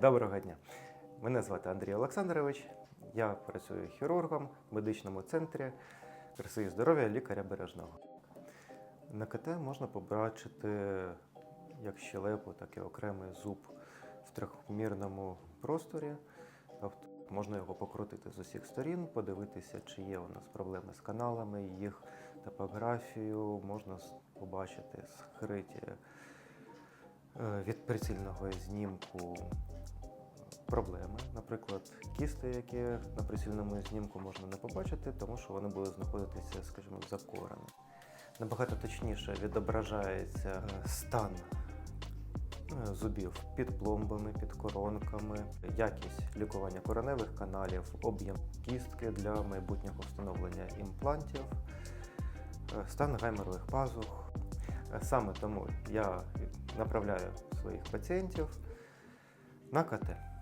Доброго дня. Мене звати Андрій Олександрович. Я працюю хірургом в медичному центрі краси здоров'я лікаря бережного. На КТ можна побачити як щелепу, так і окремий зуб в трьохмірному просторі. Тобто можна його покрутити з усіх сторін, подивитися, чи є у нас проблеми з каналами, їх топографію, можна побачити скриті е, від прицільного знімку проблеми. Наприклад, кісти, які на прицільному знімку можна не побачити, тому що вони будуть знаходитися, скажімо, за корами. Набагато точніше відображається е, стан е, зубів під пломбами, під коронками, якість лікування короневих каналів, об'єм кістки для майбутнього встановлення імплантів, е, стан гайморових пазух. Саме тому я направляю своїх пацієнтів на КТ.